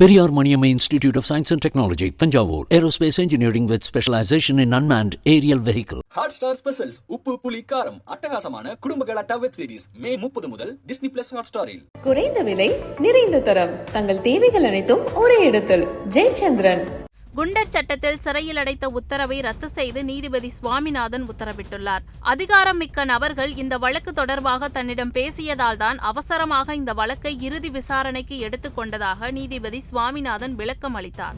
Periyar Maniamma Institute of Science and Technology, Tanjavur. Aerospace engineering with specialization in unmanned aerial vehicle. Hot star specials உப்பு புளி காரம் அட்டகாசமான குடும்ப கலாட்டா web series மே முப்பது முதல் டிஸ்னி பிளஸ் ஹாட் ஸ்டாரில் குறைந்த விலை நிறைந்த தரம் தங்கள் தேவைகள் அனைத்தும் ஒரே இடத்தில் ஜெயச்சந்திரன் குண்டர் சட்டத்தில் சிறையில் அடைத்த உத்தரவை ரத்து செய்து நீதிபதி சுவாமிநாதன் உத்தரவிட்டுள்ளார். அதிகாரம் மிக்க நபர்கள் இந்த வழக்கு தொடர்பாக தன்னிடம் பேசியதால் தான் அவசரமாக இந்த வழக்கை இறுதி விசாரணைக்கு எடுத்துக்கொண்டதாக நீதிபதி சுவாமிநாதன் விளக்கம் அளித்தார்.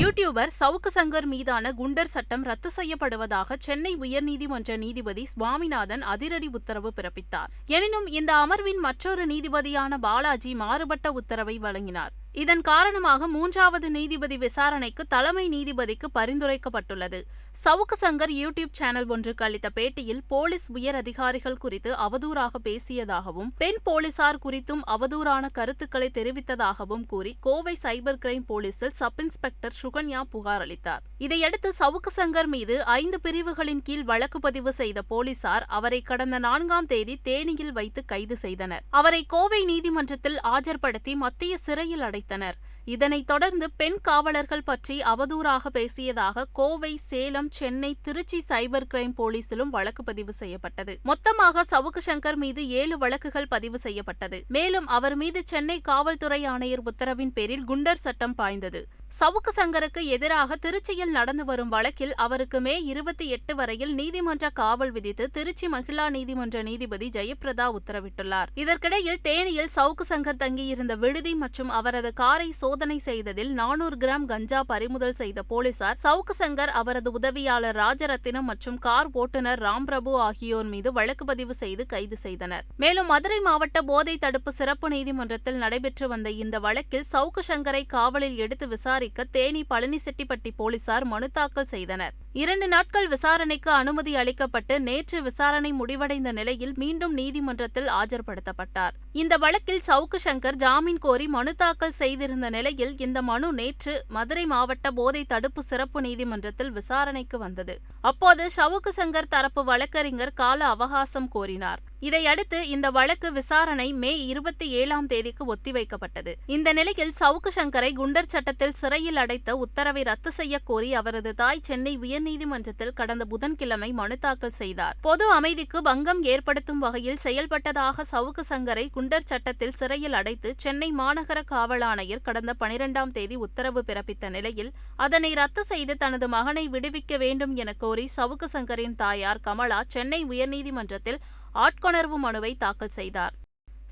யூடியூபர் சவுக்கு சங்கர் மீதான குண்டர் சட்டம் ரத்து செய்யப்படுவதாக சென்னை உயர்நீதிமன்ற நீதிபதி சுவாமிநாதன் அதிரடி உத்தரவு பிறப்பித்தார். எனினும் இந்த அமர்வின் மற்றொரு நீதிபதியான பாலாஜி மாறுபட்ட உத்தரவை வழங்கினார். இதன் காரணமாக மூன்றாவது நீதிபதி விசாரணைக்கு தலைமை நீதிபதிக்கு பரிந்துரைக்கப்பட்டுள்ளது. சவுக்கு சங்கர் யூடியூப் சேனல் ஒன்றுக்கு அளித்த பேட்டியில் போலீஸ் உயர் அதிகாரிகள் குறித்து அவதூறாக பேசியதாகவும் பெண் போலீசார் குறித்தும் அவதூறான கருத்துக்களை தெரிவித்ததாகவும் கூறி கோவை சைபர் கிரைம் போலீசில் சப் இன்ஸ்பெக்டர் சுகன்யா புகார் அளித்தார். இதையடுத்து சவுக்கு சங்கர் மீது ஐந்து பிரிவுகளின் கீழ் வழக்கு பதிவு செய்த போலீசார் அவரை கடந்த நான்காம் தேதி தேனியில் வைத்து கைது செய்தனர். அவரை கோவை நீதிமன்றத்தில் ஆஜர்படுத்தி மத்திய சிறையில் அடைத்தனர். இதனைத் தொடர்ந்து பெண் காவலர்கள் பற்றி அவதூறாக பேசியதாக கோவை சேலம் சென்னை திருச்சி சைபர் கிரைம் போலீசிலும் வழக்கு பதிவு செய்யப்பட்டது. மொத்தமாக சவுக்கு சங்கர் மீது ஏழு வழக்குகள் பதிவு செய்யப்பட்டது. மேலும் அவர் மீது சென்னை காவல்துறை ஆணையர் உத்தரவின் பேரில் குண்டர் சட்டம் பாய்ந்தது. சவுக்கு சங்கருக்கு எதிராக திருச்சியில் நடந்து வரும் வழக்கில் அவருக்கு மே இருபத்தி எட்டு வரையில் நீதிமன்ற காவல் விதித்து திருச்சி மகிழா நீதிமன்ற நீதிபதி ஜெயபிரதா உத்தரவிட்டுள்ளார். இதற்கிடையில் தேனியில் சவுக்கு சங்கர் தங்கியிருந்த விடுதி மற்றும் அவரது காரை சோதனை செய்ததில் நானூறு கிராம் கஞ்சா பறிமுதல் செய்த போலீசார் சவுக்கு சங்கர் அவரது உதவியாளர் ராஜரத்தினம் மற்றும் கார் ஓட்டுநர் ராம்பிரபு ஆகியோர் மீது வழக்கு பதிவு செய்து கைது செய்தனர். மேலும் மதுரை மாவட்ட போதை தடுப்பு சிறப்பு நீதிமன்றத்தில் நடைபெற்று வந்த இந்த வழக்கில் சவுக்கு சங்கரை காவலில் எடுத்து விசாரி விசாரிக்க தேனி பழனிசெட்டிப்பட்டி போலீசார் மனு தாக்கல் செய்தனர். இரண்டு நாட்கள் விசாரணைக்கு அனுமதி அளிக்கப்பட்டு நேற்று விசாரணை முடிவடைந்த நிலையில் மீண்டும் நீதிமன்றத்தில் ஆஜர்படுத்தப்பட்டார். இந்த வழக்கில் சவுக்கு சங்கர் ஜாமீன் கோரி மனு தாக்கல் செய்திருந்த நிலையில் இந்த மனு நேற்று மதுரை மாவட்ட போதை தடுப்பு சிறப்பு நீதிமன்றத்தில் விசாரணைக்கு வந்தது. அப்போது சவுக்கு சங்கர் தரப்பு வழக்கறிஞர் கால அவகாசம் கோரினார். இதையடுத்து இந்த வழக்கு விசாரணை மே இருபத்தி ஏழாம் தேதிக்கு ஒத்திவைக்கப்பட்டது. இந்த நிலையில் சவுக்கு சங்கரை குண்டர் சட்டத்தில் சிறையில் அடைத்த உத்தரவை ரத்து செய்ய கோரி அவரது தாய் சென்னை உயர்நீதிமன்றத்தில் கடந்த புதன்கிழமை மனு தாக்கல் செய்தார். பொது அமைதிக்கு பங்கம் ஏற்படுத்தும் வகையில் செயல்பட்டதாக சவுக்கு சங்கரை குண்டர் சட்டத்தில் சிறையில் அடைத்து சென்னை மாநகர காவல் ஆணையர் கடந்த பனிரெண்டாம் தேதி உத்தரவு பிறப்பித்த நிலையில் அதனை ரத்து செய்து தனது மகனை விடுவிக்க வேண்டும் என கோரி சவுக்கு சங்கரின் தாயார் கமலா சென்னை உயர்நீதிமன்றத்தில் ஆட்கொணர்வு மனுவை தாக்கல் செய்தார்.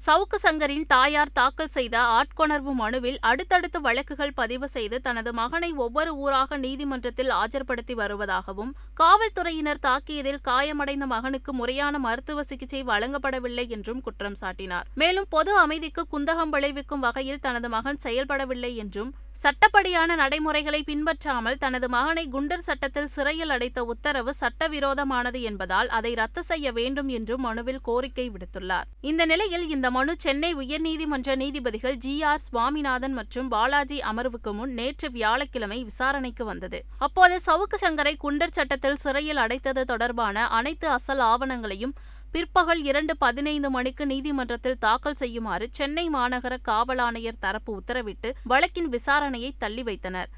சவுக்கு சங்கரின் தாயார் தாக்கல் செய்த ஆட்கொணர்வு மனுவில் அடுத்தடுத்து வழக்குகள் பதிவு செய்து தனது மகனை ஒவ்வொரு ஊராக நீதிமன்றத்தில் ஆஜர்படுத்தி வருவதாகவும் காவல்துறையினர் தாக்கியதில் காயமடைந்த மகனுக்கு முறையான மருத்துவ சிகிச்சை வழங்கப்படவில்லை என்றும் குற்றம் சாட்டினார். மேலும் பொது அமைதிக்கு குந்தகம் விளைவிக்கும் வகையில் தனது மகன் செயல்படவில்லை என்றும் சட்டப்படியான நடைமுறைகளை பின்பற்றாமல் தனது மகனை குண்டர் சட்டத்தில் சிறையில் அடைத்த உத்தரவு சட்டவிரோதமானது என்பதால் அதை ரத்து செய்ய வேண்டும் என்று மனுவில் கோரிக்கை விடுத்துள்ளார். இந்த நிலையில் இந்த மனு சென்னை உயர்நீதிமன்ற நீதிபதிகள் ஜி ஆர் சுவாமிநாதன் மற்றும் பாலாஜி அமர்வுக்கு முன் நேற்று வியாழக்கிழமை விசாரணைக்கு வந்தது. அப்போது சவுக்கு சங்கரை குண்டர் சட்டத்தில் சிறையில் அடைத்தது தொடர்பான அனைத்து அசல் ஆவணங்களையும் பிற்பகல் இரண்டு பதினைந்து மணிக்கு நீதிமன்றத்தில் தாக்கல் செய்யுமாறு சென்னை மாநகர காவல் ஆணையர் தரப்பு உத்தரவிட்டு வழக்கின் விசாரணையை தள்ளி வைத்தனர்.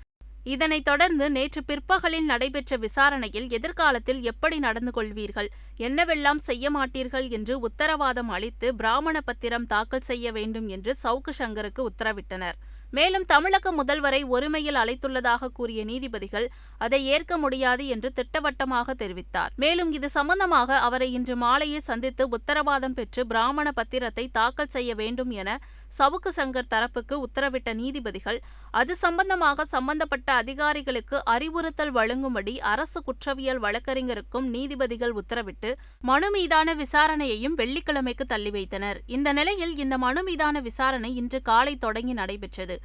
இதனைத் தொடர்ந்து நேற்று பிற்பகலில் நடைபெற்ற விசாரணையில் எதிர்காலத்தில் எப்படி நடந்து கொள்வீர்கள் என்னவெல்லாம் செய்ய மாட்டீர்கள் என்று உத்தரவாதம் அளித்து பிராமண பத்திரம் தாக்கல் செய்ய வேண்டும் என்று சவுக்கு சங்கருக்கு உத்தரவிட்டனர். மேலும் தமிழக முதல்வரை ஒருமையில் அழைத்துள்ளதாக கூறிய நீதிபதிகள் அதை ஏற்க முடியாது என்று திட்டவட்டமாக தெரிவித்தார். மேலும் இது சம்பந்தமாக அவரை இன்று மாலையே சந்தித்து உத்தரவாதம் பெற்று பிராமண பத்திரத்தை தாக்கல் செய்ய வேண்டும் என சவுக்கு சங்கர் தரப்புக்கு உத்தரவிட்ட நீதிபதிகள் அது சம்பந்தமாக சம்பந்தப்பட்ட அதிகாரிகளுக்கு அறிவுறுத்தல் வழங்கும்படி அரசு குற்றவியல் வழக்கறிஞருக்கும் நீதிபதிகள் உத்தரவிட்டு மனு மீதான விசாரணையையும் வெள்ளிக்கிழமைக்கு தள்ளி வைத்தனர் இந்த நிலையில் இந்த மனு மீதான விசாரணை இன்று காலை தொடங்கி நடைபெற்றது.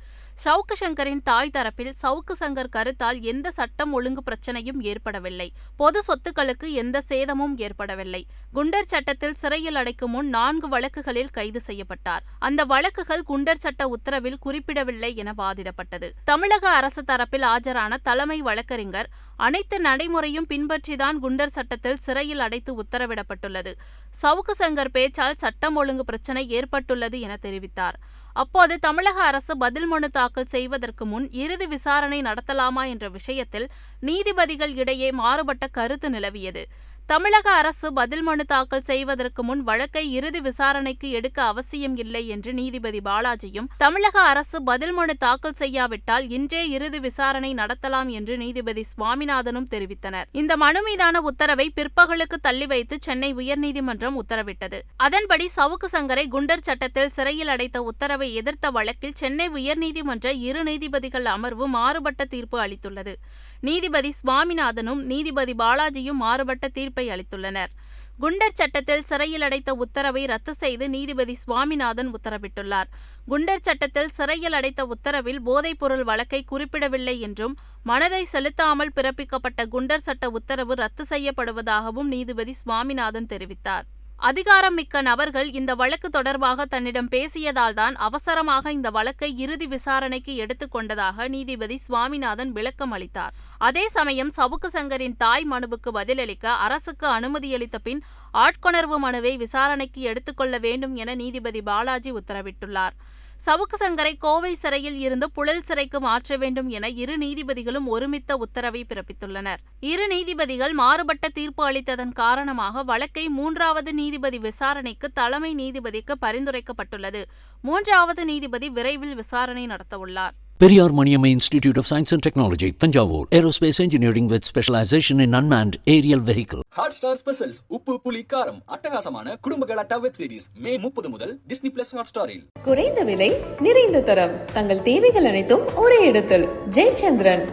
சவுக்கு சங்கரின் தாய் தரப்பில் சவுக்கு சங்கர் கருத்தால் எந்த சட்டம் ஒழுங்கு பிரச்சனையும் ஏற்படவில்லை. பொது சொத்துக்களுக்கு எந்த சேதமும் ஏற்படவில்லை. குண்டர் சட்டத்தில் சிறையில் அடைக்கும் முன் நான்கு வழக்குகளில் கைது செய்யப்பட்டார். அந்த வழக்குகள் குண்டர் சட்ட உத்தரவில் குறிப்பிடவில்லை என வாதிடப்பட்டது. தமிழக அரசு தரப்பில் ஆஜரான தலைமை வழக்கறிஞர் அனைத்து நடைமுறையும் பின்பற்றிதான் குண்டர் சட்டத்தில் சிறையில் அடைத்து உத்தரவிடப்பட்டுள்ளது. சவுக்கு சங்கர் பேச்சால் சட்டம் ஒழுங்கு பிரச்சினை ஏற்பட்டுள்ளது என தெரிவித்தார். அப்போது தமிழக அரசு பதில் மனு தாக்கல் செய்வதற்கு முன் இறுதி விசாரணை நடத்தலாமா என்ற விஷயத்தில் நீதிபதிகள் இடையே மாறுபட்ட கருத்து நிலவியது. தமிழக அரசு பதில் மனு தாக்கல் செய்வதற்கு முன் வழக்கை இறுதி விசாரணைக்கு எடுக்க அவசியம் இல்லை என்று நீதிபதி பாலாஜியும் தமிழக அரசு பதில் மனு தாக்கல் செய்யாவிட்டால் இன்றே இறுதி விசாரணை நடத்தலாம் என்று நீதிபதி சுவாமிநாதனும் தெரிவித்தனர். இந்த மனு மீதான உத்தரவை பிற்பகலுக்கு தள்ளி வைத்து சென்னை உயர்நீதிமன்றம் உத்தரவிட்டது. அதன்படி சவுக்கு சங்கரை குண்டர் சட்டத்தில் சிறையில் அடைத்த உத்தரவை எதிர்த்த வழக்கில் சென்னை உயர்நீதிமன்ற இரு நீதிபதிகள் அமர்வு மாறுபட்ட தீர்ப்பு அளித்துள்ளது. நீதிபதி சுவாமிநாதனும் நீதிபதி பாலாஜியும் மாறுபட்ட தீர்ப்பு அளித்துள்ளனர். குண்டர் சட்டத்தில் சிறையில் அடைத்த உத்தரவை ரத்து செய்து நீதிபதி சுவாமிநாதன் உத்தரவிட்டுள்ளார். குண்டர் சட்டத்தில் சிறையில் அடைத்த உத்தரவில் போதைப்பொருள் வழக்கை குறிப்பிடவில்லை என்றும் மனதை செலுத்தாமல் பிறப்பிக்கப்பட்ட குண்டர் சட்ட உத்தரவு ரத்து செய்யப்படுவதாகவும் நீதிபதி சுவாமிநாதன் தெரிவித்தார். அதிகாரம் மிக்க நபர்கள் இந்த வழக்கு தொடர்பாக தன்னிடம் பேசியதால்தான் அவசரமாக இந்த வழக்கை இறுதி விசாரணைக்கு எடுத்துக்கொண்டதாக நீதிபதி சுவாமிநாதன் விளக்கம் அளித்தார். அதே சமயம் சவுக்கு சங்கரின் தாய் மனுவுக்கு பதிலளிக்க அரசுக்கு அனுமதியளித்த பின் ஆட்கொணர்வு மனுவை விசாரணைக்கு எடுத்துக்கொள்ள வேண்டும் என நீதிபதி பாலாஜி உத்தரவிட்டுள்ளார். சவுக்கு சங்கரை கோவை சிறையில் இருந்து புழல் சிறைக்கு மாற்ற வேண்டும் என இரு நீதிபதிகளும் ஒருமித்த உத்தரவை பிறப்பித்துள்ளனர். இரு நீதிபதிகள் மாறுபட்ட தீர்ப்பு அளித்ததன் காரணமாக வழக்கை மூன்றாவது நீதிபதி விசாரணைக்கு தலைமை நீதிபதிக்கு பரிந்துரைக்கப்பட்டுள்ளது. மூன்றாவது நீதிபதி விரைவில் விசாரணை நடத்தவுள்ளார். Periyar Maniamma Institute of Science and Technology, Tanjavur. Aerospace engineering with specialization in unmanned aerial vehicle. Hot star specials உப்பு புளி காரம் அட்டகாசமான குடும்ப கலாட்டா வெப் சீரிஸ் மே முப்பது முதல் டிஸ்னி பிளஸ் ஹாட் ஸ்டாரில் குறைந்த விலை நிறைந்த தரம் தங்கள் தேவைகள் அனைத்தும் ஒரே இடத்தில் ஜெயச்சந்திரன்